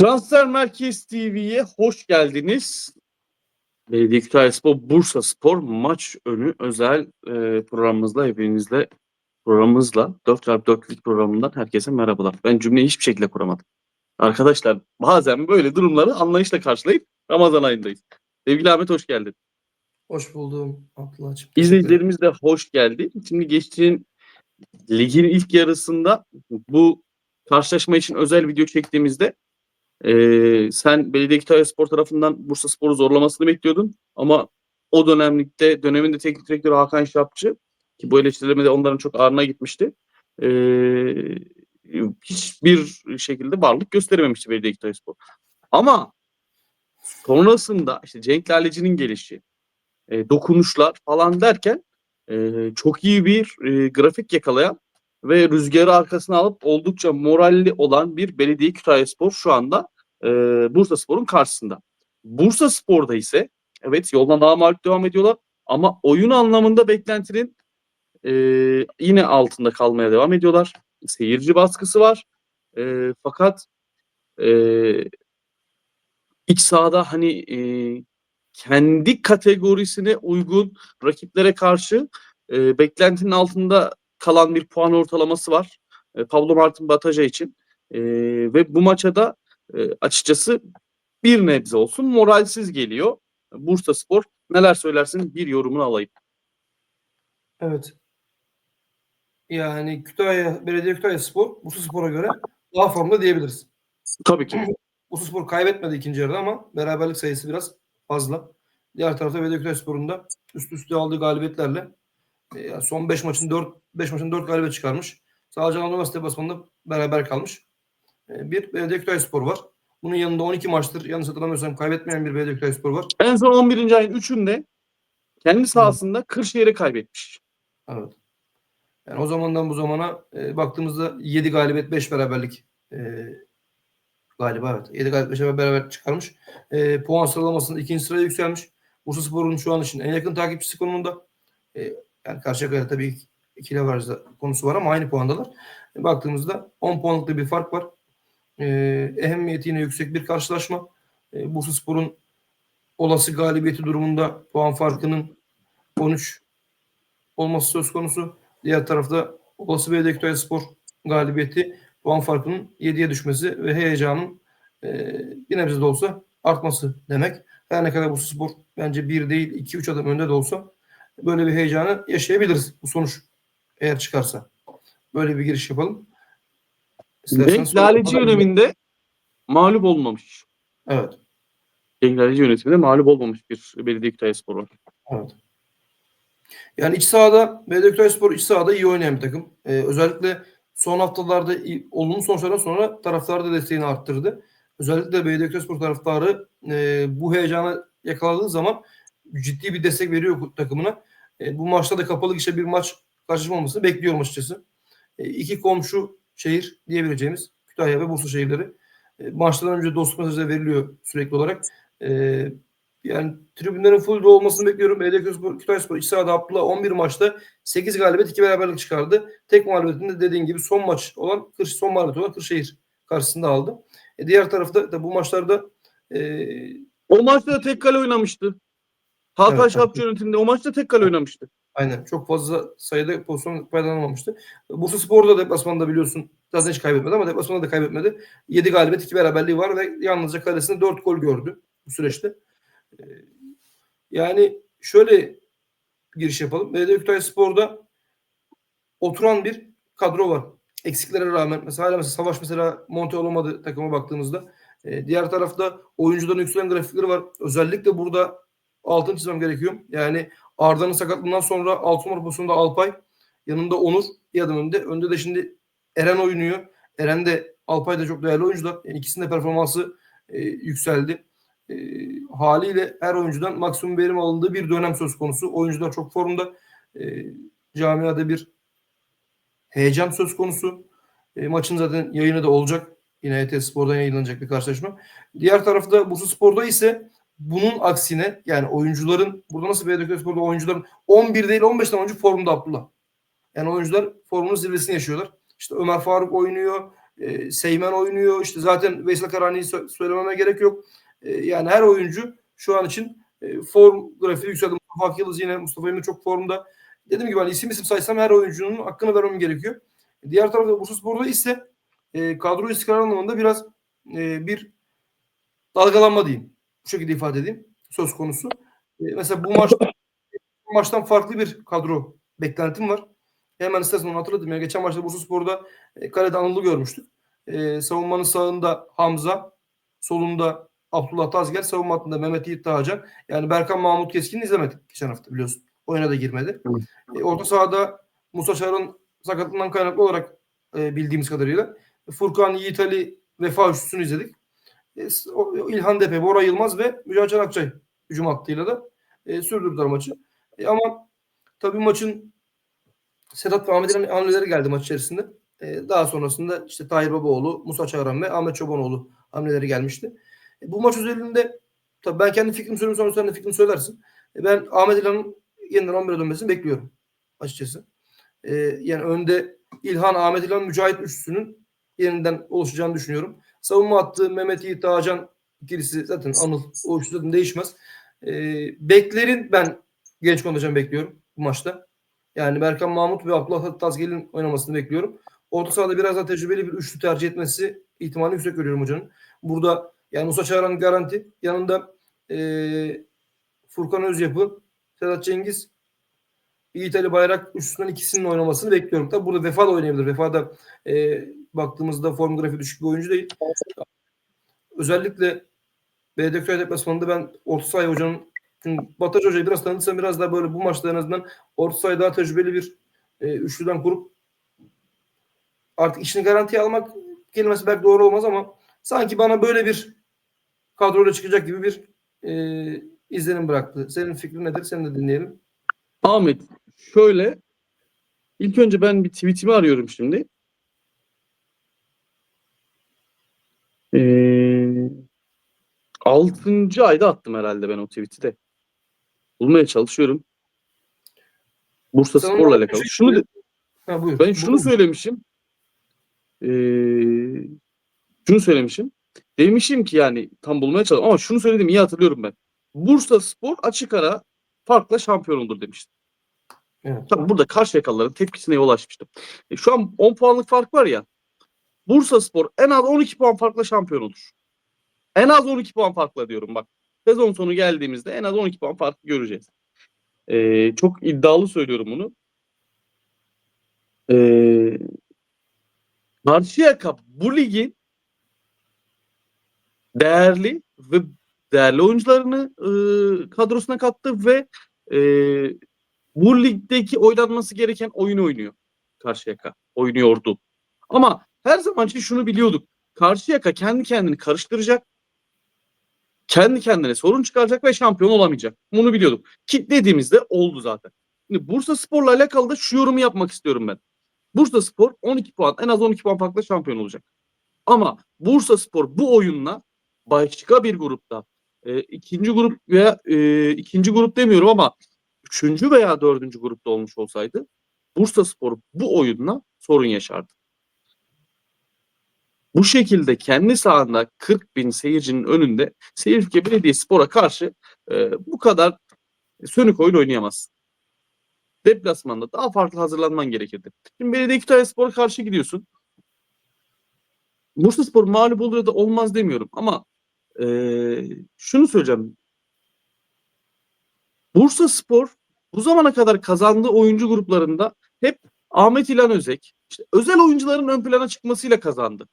Transfer Merkez TV'ye hoş geldiniz. Belediye Kütahyaspor Bursa Spor maç önü özel e, programımızla hepinizle programımızla 4x4'lük programından herkese merhabalar. Ben cümleyi hiçbir şekilde kuramadım. Arkadaşlar bazen böyle durumları anlayışla karşılayıp Ramazan ayındayız. Sevgili Ahmet hoş geldin. Hoş buldum Abdullah'cığım. İzleyicilerimiz de hoş geldi. Şimdi geçtiğin ligin ilk yarısında bu karşılaşma için özel video çektiğimizde eee, sen Belediye Kütahyaspor tarafından Bursa Spor'u zorlamasını bekliyordun. Ama o dönemlikte döneminde teknik direktörü Hakan Şapçı ki bu eleştirileme de onların çok ağrına gitmişti. eee, hiçbir şekilde varlık gösterememişti Belediye Kütahyaspor. Ama sonrasında işte Cenk Laleci'nin gelişi, e, dokunuşlar falan derken e, çok iyi bir e, grafik yakalayan ve rüzgarı arkasına alıp oldukça moralli olan bir Belediye Kütahyaspor şu anda e, Bursa Spor'un karşısında. Bursa Spor'da ise evet yoldan daha mağlup devam ediyorlar ama oyun anlamında beklentinin e, yine altında kalmaya devam ediyorlar. Seyirci baskısı var. E, fakat e, iç sahada hani e, kendi kategorisine uygun rakiplere karşı e, beklentinin altında kalan bir puan ortalaması var. E, Pablo Martin Bataja için. E, ve bu maça da e, açıkçası bir nebze olsun moralsiz geliyor. Bursa Spor neler söylersin bir yorumunu alayım. Evet. Yani Kütahya, Belediye Kütahya Spor, Bursa Spor'a göre daha formda diyebiliriz. Tabii ki. Bursa Spor kaybetmedi ikinci yarıda ama beraberlik sayısı biraz fazla. Diğer tarafta Belediye Kütahya Spor'un da üst üste aldığı galibiyetlerle e, son 5 maçın 4 5 maçın 4 galibiyet çıkarmış. Sadece Anadolu Üniversitesi basmanında beraber kalmış. E, bir Belediye Kütahya Spor var. Bunun yanında 12 maçtır yanlış hatırlamıyorsam kaybetmeyen bir Belediye Kütahya Spor var. En son 11. ayın 3'ünde kendi sahasında Kırşehir'i kaybetmiş. Evet. Yani o zamandan bu zamana e, baktığımızda 7 galibiyet 5 beraberlik e, galiba evet. 7 galibiyet 5 beraber çıkarmış. E, puan sıralamasında ikinci sıraya yükselmiş. Bursa Spor'un şu an için en yakın takipçisi konumunda. E, yani Karşıyaka'ya tabii ikili avarajda konusu var ama aynı puandalar. E, baktığımızda 10 puanlık bir fark var. E, ehemmiyeti yine yüksek bir karşılaşma. E, Bursa Spor'un olası galibiyeti durumunda puan farkının 13 olması söz konusu. Diğer tarafta olası Belediye Kütahya Spor galibiyeti puan farkının 7'ye düşmesi ve heyecanın e, bir nebze de olsa artması demek. Her ne kadar Bursa Spor bence bir değil 2-3 adım önde de olsa böyle bir heyecanı yaşayabiliriz bu sonuç eğer çıkarsa. Böyle bir giriş yapalım. Cenk Laleci yönetiminde mağlup olmamış. Evet. Cenk Laleci yönetiminde mağlup olmamış bir Belediye Kütahyaspor var. Evet. Yani iç sahada Belediye Kütahya Spor iç sahada iyi oynayan bir takım. Ee, özellikle son haftalarda olumlu sonuçlardan sonra taraftar da desteğini arttırdı. Özellikle Belediye Kütahya Spor taraftarı e, bu heyecanı yakaladığı zaman ciddi bir destek veriyor takımına. E, bu maçta da kapalı gişe bir maç karşılaşma olmasını bekliyorum açıkçası. E, iki komşu şehir diyebileceğimiz Kütahya ve Bursa şehirleri. E, maçtan önce dostluk mesajları veriliyor sürekli olarak. E, yani tribünlerin full olmasını bekliyorum. Belediye Kütahyaspor, iç sahada Abdullah 11 maçta 8 galibiyet 2 beraberlik çıkardı. Tek mağlubiyetinde dediğin gibi son maç olan Kır, son mağlubiyet olan Kırşehir karşısında aldı. E, diğer tarafta da bu maçlarda e, O maçta da tek kale oynamıştı. Hakan Evet. Şapçı yönetiminde o maçta tek kale oynamıştı. Aynen çok fazla sayıda pozisyon faydalanamamıştı. Bursa Spor'da deplasmanda biliyorsun zaten hiç kaybetmedi ama deplasmanda da kaybetmedi. 7 galibiyet 2 beraberliği var ve yalnızca kalesinde 4 gol gördü bu süreçte. E, yani şöyle giriş yapalım. Belediye Kütahya Spor'da oturan bir kadro var. Eksiklere rağmen mesela hala mesela Savaş mesela monte olamadı takıma baktığımızda. Ee, diğer tarafta oyuncuların yükselen grafikleri var. Özellikle burada altın çizmem gerekiyor. Yani Arda'nın sakatlığından sonra 6 numara pozisyonunda Alpay. Yanında Onur bir adım. Önde de şimdi Eren oynuyor. Eren de Alpay da çok değerli oyuncular. Yani ikisinin de performansı e, yükseldi. E, haliyle her oyuncudan maksimum verim alındığı bir dönem söz konusu. Oyuncular çok formda. E, camiada bir heyecan söz konusu. E, maçın zaten yayını da olacak. Yine ET Spor'dan yayınlanacak bir karşılaşma. Diğer tarafta Bursa Spor'da ise bunun aksine yani oyuncuların burada nasıl Spor'da oyuncuların 11 değil 15 tane oyuncu formda Abdullah. Yani oyuncular formunun zirvesini yaşıyorlar. İşte Ömer Faruk oynuyor. E, Seymen oynuyor. İşte zaten Veysel Karani'yi sö- söylememe gerek yok. E, yani her oyuncu şu an için e, form grafiği yükseldi. Mustafa Akyıldız yine Mustafa Emre çok formda. Dediğim gibi hani isim isim saysam her oyuncunun hakkını vermem gerekiyor. Diğer tarafta Bursaspor'da ise e, kadro istikrar anlamında biraz e, bir dalgalanma diyeyim. Bu şekilde ifade edeyim. Söz konusu. E, mesela bu maçta bu maçtan farklı bir kadro beklentim var. Hemen istersen onu hatırladım. Ya. Geçen maçta Bursaspor'da e, kalede Anıl'ı görmüştük. E, savunmanın sağında Hamza, solunda Abdullah Tazgel, savunma hattında Mehmet Yiğit Dağcan. Yani Berkan Mahmut Keskin'i izlemedik geçen hafta biliyorsun. Oyuna da girmedi. E, orta sahada Musa Çağrı'nın sakatlığından kaynaklı olarak e, bildiğimiz kadarıyla Furkan Yiğit Ali Vefa üçlüsünü izledik. E, İlhan Depe, Bora Yılmaz ve Mücahit Akçay hücum hattıyla da e, sürdürdüler maçı. E, ama tabii maçın Sedat ve Ahmet'in hamleleri geldi maç içerisinde. E, daha sonrasında işte Tahir Babaoğlu, Musa Çağran ve Ahmet Çobanoğlu hamleleri gelmişti. E, bu maç özelinde tabii ben kendi fikrimi söyleyeyim sonra sen de fikrini söylersin. E, ben Ahmet İlhan'ın yeniden 11'e dönmesini bekliyorum açıkçası. E, yani önde İlhan, Ahmet İlhan, Mücahit üçlüsünün yeniden oluşacağını düşünüyorum. Savunma hattı Mehmet Yiğit Ağacan ikilisi zaten Anıl o üçlü zaten değişmez. E, beklerin ben genç kontenjan bekliyorum bu maçta. Yani Berkan Mahmut ve Abdullah Tazgel'in oynamasını bekliyorum. Orta sahada biraz daha tecrübeli bir üçlü tercih etmesi ihtimali yüksek görüyorum hocanın. Burada yani Musa Çağran garanti. Yanında eee Furkan Özyapı, Sedat Cengiz, Yiğit Ali Bayrak üstünden ikisinin oynamasını bekliyorum. Tabi burada Vefa da oynayabilir. Vefa da eee, baktığımızda form grafiği düşük bir oyuncu değil. Özellikle Köy deplasmanında ben orta sahaya hocanın çünkü Bataç Hoca'yı biraz tanıdıysam biraz daha böyle bu maçta en azından orta sahayı daha tecrübeli bir e, üçlüden kurup artık işini garantiye almak kelimesi belki doğru olmaz ama sanki bana böyle bir kadroyla çıkacak gibi bir e, izlenim bıraktı. Senin fikrin nedir? Seni de dinleyelim. Ahmet şöyle ilk önce ben bir tweetimi arıyorum şimdi. Ee, 6. ayda attım herhalde ben o tweet'i de. Bulmaya çalışıyorum. Bursa Sen Spor'la alakalı. Şunu de- Ha, buyur. ben şunu Buyur. söylemişim. Ee, şunu söylemişim. Demişim ki yani tam bulmaya çalışıyorum ama şunu söyledim iyi hatırlıyorum ben. Bursa Spor açık ara farkla şampiyon olur demiştim. Evet. Tabii burada Karşıyakalıların tepkisine yol açmıştım. E, şu an 10 puanlık fark var ya. Bursa Spor en az 12 puan farkla şampiyon olur. En az 12 puan farkla diyorum bak. Sezon sonu geldiğimizde en az 12 puan farkı göreceğiz. E, çok iddialı söylüyorum bunu. E, Karşıyaka bu ligin değerli ve değerli oyuncularını e, kadrosuna kattı ve e, bu ligdeki oynanması gereken oyunu oynuyor Karşıyaka. Oynuyordu. Ama her zaman için şunu biliyorduk. Karşıyaka kendi kendini karıştıracak. Kendi kendine sorun çıkaracak ve şampiyon olamayacak. Bunu biliyorduk. Ki dediğimizde oldu zaten. Şimdi Bursa Spor'la alakalı da şu yorumu yapmak istiyorum ben. Bursa Spor 12 puan en az 12 puan farklı şampiyon olacak. Ama Bursa Spor bu oyunla başka bir grupta e, ikinci grup veya e, ikinci grup demiyorum ama üçüncü veya dördüncü grupta olmuş olsaydı Bursa Spor bu oyunla sorun yaşardı. Bu şekilde kendi sahanda 40 bin seyircinin önünde Seyirci Belediyespor'a karşı e, bu kadar sönük oyun oynayamazsın. Deplasmanda daha farklı hazırlanman gerekirdi. Şimdi Belediye Kütahyaspor'a karşı gidiyorsun. Bursa Spor mağlup oluyor da olmaz demiyorum ama e, şunu söyleyeceğim. Bursa Spor bu zamana kadar kazandığı oyuncu gruplarında hep Ahmet İlhan Özek, işte özel oyuncuların ön plana çıkmasıyla kazandı.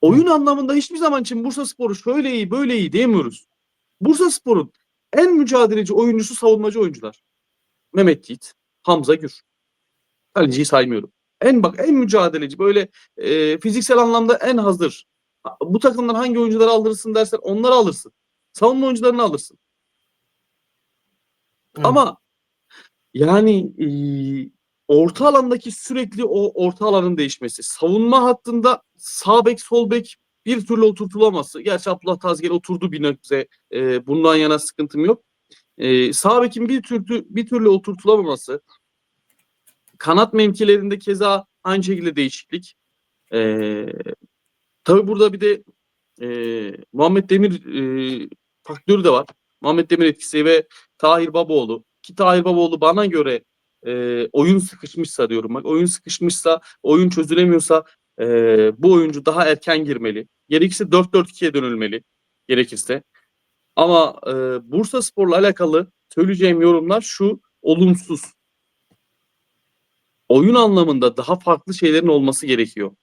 Oyun anlamında hiçbir zaman için Bursa Spor'u şöyle iyi böyle iyi diyemiyoruz. Bursa Spor'un en mücadeleci oyuncusu savunmacı oyuncular. Mehmet Yiğit, Hamza Gür. Kaleciyi saymıyorum. En bak en mücadeleci böyle e, fiziksel anlamda en hazır. Bu takımdan hangi oyuncuları alırsın dersen onları alırsın. Savunma oyuncularını alırsın. Evet. Ama yani e, orta alandaki sürekli o orta alanın değişmesi, savunma hattında sağ bek sol bek bir türlü oturtulaması. Gerçi Abdullah Tazgel oturdu bir nebze. E, bundan yana sıkıntım yok. E, sağ bekin bir türlü bir türlü oturtulamaması. Kanat mevkilerinde keza aynı şekilde değişiklik. Ee, tabii burada bir de e, Muhammed Demir e, faktörü de var. Muhammed Demir etkisi ve Tahir Babaoğlu. Ki Tahir Babaoğlu bana göre e, oyun sıkışmışsa diyorum bak oyun sıkışmışsa oyun çözülemiyorsa e, bu oyuncu daha erken girmeli. Gerekirse 4-4-2'ye dönülmeli gerekirse. Ama e, Bursa Spor'la alakalı söyleyeceğim yorumlar şu olumsuz. Oyun anlamında daha farklı şeylerin olması gerekiyor.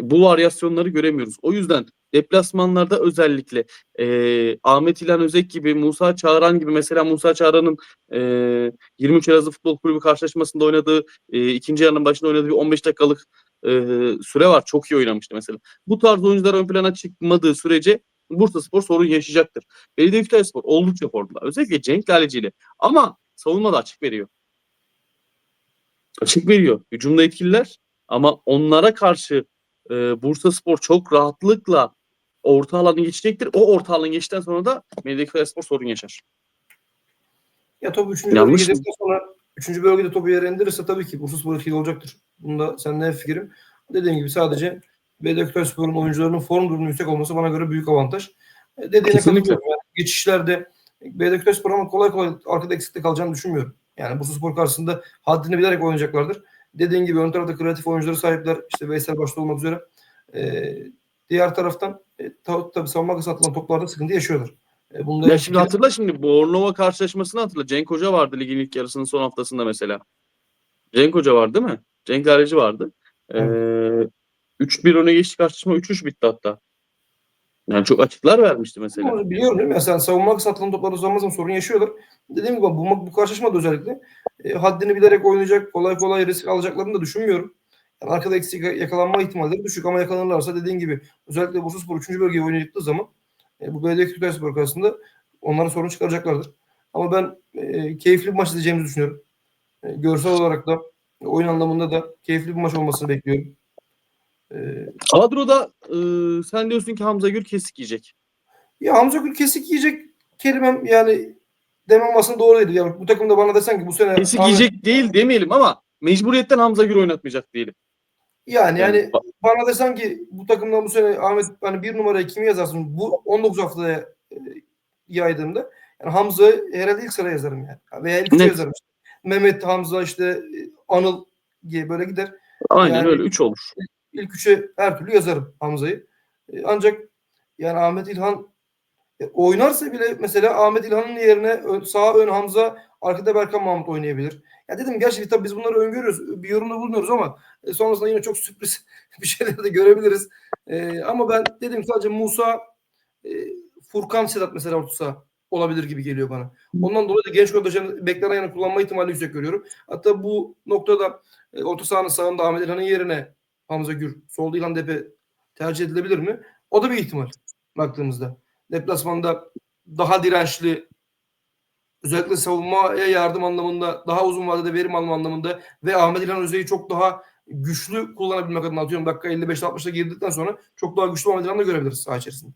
Bu varyasyonları göremiyoruz. O yüzden deplasmanlarda özellikle e, Ahmet İlhan Özek gibi, Musa Çağran gibi mesela Musa Çağran'ın e, 23 Elazığ Futbol Kulübü karşılaşmasında oynadığı e, ikinci yarının başında oynadığı bir 15 dakikalık e, süre var. Çok iyi oynamıştı mesela. Bu tarz oyuncular ön plana çıkmadığı sürece Bursa Spor sorun yaşayacaktır. Belediye Spor oldukça formda. Özellikle Cenk Laleci'yle. Ama savunmada açık veriyor. Açık veriyor. Hücumda etkililer ama onlara karşı e, Bursa Spor çok rahatlıkla orta alanı geçecektir. O orta alanı geçtikten sonra da Belediye Spor sorun yaşar. Ya top 3. bölge Yanlış mı? girdikten sonra 3. bölgede topu yere indirirse tabii ki Bursa Spor etkili olacaktır. Bunda seninle fikrim. Dediğim gibi sadece Belediye Spor'un oyuncularının form durumunun yüksek olması bana göre büyük avantaj. E, Dediğine katılıyorum. Yani geçişlerde Belediye Spor ama kolay kolay arkada eksiklik kalacağını düşünmüyorum. Yani Bursa Spor karşısında haddini bilerek oynayacaklardır. Dediğin gibi ön tarafta kreatif oyuncuları sahipler. İşte Veysel başta olmak üzere. E, diğer taraftan e, ta- tabii savunma kısa atılan toplarda sıkıntı yaşıyorlar. E, bunda Ya şimdi hatırla şimdi Bornova karşılaşmasını hatırla. Cenk Hoca vardı ligin ilk yarısının son haftasında mesela. Cenk Hoca vardı değil mi? Cenk Laleci vardı. Ee, 3-1 öne geçti karşılaşma 3-3 bitti hatta. Yani çok açıklar vermişti mesela. Ama Biliyorum değil mi? Ya sen savunma kısaltılan topları uzanmaz ama sorun yaşıyorlar. Dediğim gibi bu, bu karşılaşmada özellikle e, haddini bilerek oynayacak, kolay kolay risk alacaklarını da düşünmüyorum. Yani arkada eksik yakalanma ihtimalleri düşük ama yakalanırlarsa dediğin gibi özellikle Bursa Spor 3. bölgeye oynadığı zaman e, bu Belediye Kültür Spor karşısında onlara sorun çıkaracaklardır. Ama ben e, keyifli bir maç izleyeceğimizi düşünüyorum. E, görsel olarak da oyun anlamında da keyifli bir maç olmasını bekliyorum. E, Kadroda e, sen diyorsun ki Hamza Gül kesik yiyecek. Ya Hamza Gül kesik yiyecek kelimem yani demem aslında doğru değil. Ya bu takımda bana desen ki bu sene Kesik Ahmet- yiyecek değil demeyelim ama mecburiyetten Hamza Gül oynatmayacak diyelim. Yani yani Yani bana desen ki bu takımdan bu sene Ahmet hani bir numaraya kimi yazarsın bu 19 haftaya e, yaydığımda yani Hamza herhalde ilk sıraya yazarım yani. Veya ilk üçe Net. yazarım. Mehmet, Hamza işte e, Anıl diye böyle gider. Aynen Yani- öyle 3 olur. İlk üçe her türlü yazarım Hamza'yı. E, Ancak yani Ahmet İlhan e, oynarsa bile mesela Ahmet İlhan'ın yerine sağ ön Hamza arkada Berkan Mahmut oynayabilir. Ya dedim gerçi tabii biz bunları öngörüyoruz. Bir yorumda bulunuyoruz ama e, sonrasında yine çok sürpriz bir şeyler de görebiliriz. E, ama ben dedim sadece Musa e, Furkan Sedat mesela orta saha olabilir gibi geliyor bana. Ondan dolayı da genç kardeşlerin beklenen yana kullanma ihtimali yüksek görüyorum. Hatta bu noktada e, orta sahanın sağında Ahmet İlhan'ın yerine Hamza Gür, solda İlhan Depe tercih edilebilir mi? O da bir ihtimal baktığımızda. Deplasmanda daha dirençli özellikle savunmaya yardım anlamında daha uzun vadede verim alma anlamında ve Ahmet İlhan Özey'i çok daha güçlü kullanabilmek adına atıyorum dakika 55-60'da girdikten sonra çok daha güçlü Ahmet İlhan'ı da görebiliriz saha içerisinde.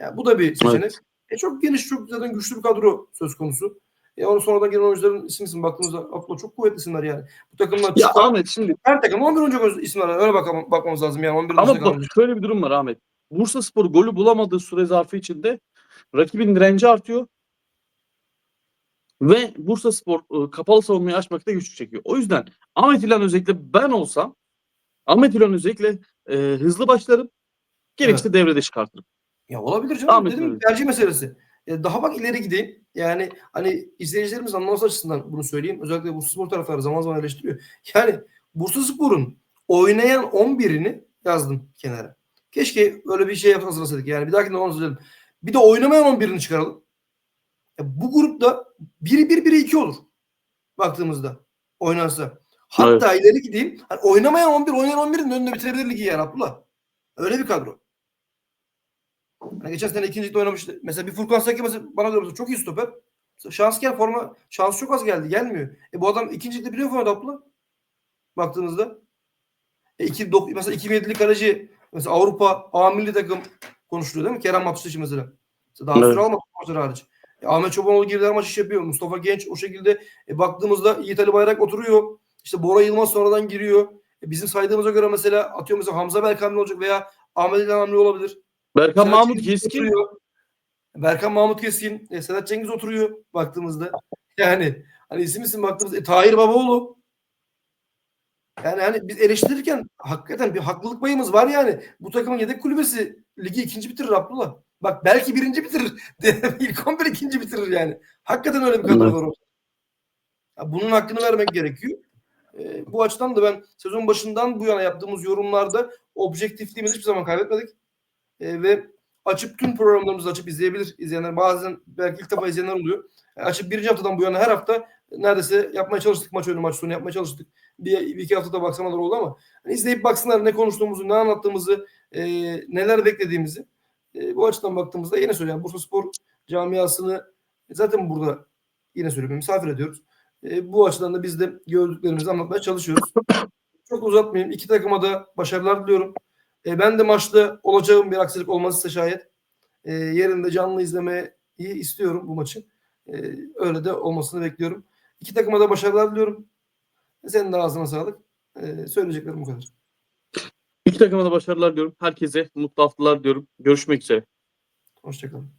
Yani bu da bir seçenek. Evet. E çok geniş, çok zaten güçlü bir kadro söz konusu. E onu sonradan gelen oyuncuların isim isim baktığımızda Abdullah çok kuvvetli isimler yani. Bu takımlar Ya Ahmet şimdi her takım 11 oyuncu isim var. Öyle bakalım, bakmamız lazım yani. 11 ama bak şöyle bir durum var Ahmet. Bursa Spor golü bulamadığı süre zarfı içinde rakibin direnci artıyor. Ve Bursa Spor e, kapalı savunmayı açmakta güçlük çekiyor. O yüzden Ahmet İlhan özellikle ben olsam Ahmet İlhan özellikle e, hızlı başlarım. Gerekirse devrede çıkartırım. Ya olabilir canım. Ahmet Dedim tercih meselesi. Ya daha bak ileri gideyim. Yani hani izleyicilerimiz anlaması açısından bunu söyleyeyim. Özellikle Bursa Spor taraftarı zaman zaman eleştiriyor. Yani Bursa Spor'un oynayan 11'ini yazdım kenara. Keşke öyle bir şey hazırlasaydık. Yani bir dahakinde onu söyledim. Bir de oynamayan 11'ini çıkaralım. Ya bu grupta biri 1 biri 2 olur. Baktığımızda oynansa. Hatta ileri gideyim. Hani oynamayan 11 oynayan 11'in önünde bitirebilir ligi yani Abdullah. Öyle bir kadro. Hani geçen sene ikinci oynamıştı. Mesela bir Furkan Saki mesela bana göre çok iyi stoper. Şans gel forma şans çok az geldi gelmiyor. E bu adam ikinci ligde biliyor oynadı Abdullah? Baktığınızda. E iki, dok- mesela 2007'li kaleci mesela Avrupa A milli takım konuşuluyor değil mi? Kerem Aksüçi mesela. Mesela daha Evet. süre almadı hariç. Ahmet Çobanoğlu girdi her maç iş yapıyor. Mustafa Genç o şekilde e, baktığımızda Yiğit Ali Bayrak oturuyor. İşte Bora Yılmaz sonradan giriyor. E, Bizim saydığımıza göre mesela atıyorum mesela Hamza Berk hamle olacak veya Ahmet İlhan hamle olabilir. Berkan Sedat Mahmut Cengiz Keskin oturuyor. Berkan Mahmut Keskin. E, Sedat Cengiz oturuyor baktığımızda. Yani hani isim isim baktığımızda e, Tahir Babaoğlu. Yani hani biz eleştirirken hakikaten bir haklılık payımız var yani. Bu takımın yedek kulübesi ligi ikinci bitirir Abdullah. Bak belki birinci bitirir. İlk 11 ikinci bitirir yani. Hakikaten öyle bir kadro var. Ya Bunun hakkını vermek gerekiyor. E, bu açıdan da ben sezon başından bu yana yaptığımız yorumlarda objektifliğimizi hiçbir zaman kaybetmedik. E, ve açıp tüm programlarımızı açıp izleyebilir izleyenler. Bazen belki ilk defa izleyenler oluyor. E, açıp birinci haftadan bu yana her hafta neredeyse yapmaya çalıştık maç önü maç sonu yapmaya çalıştık. Bir, bir iki haftada baksamalar oldu ama hani izleyip baksınlar ne konuştuğumuzu, ne anlattığımızı, e, neler beklediğimizi. E, bu açıdan baktığımızda yine söylüyorum. Bursa Spor camiasını zaten burada yine söylüyorum misafir ediyoruz. E, bu açıdan da biz de gördüklerimizi anlatmaya çalışıyoruz. Çok uzatmayayım. İki takıma da başarılar diliyorum. E, ben de maçta olacağım bir aksilik olmazsa şayet e, yerinde canlı izlemeyi istiyorum bu maçı. E, öyle de olmasını bekliyorum. İki takıma da başarılar diliyorum. Senin de ağzına sağlık. E, söyleyeceklerim bu kadar. İki takıma da başarılar diyorum. Herkese mutlu haftalar diyorum. Görüşmek üzere. Hoşçakalın.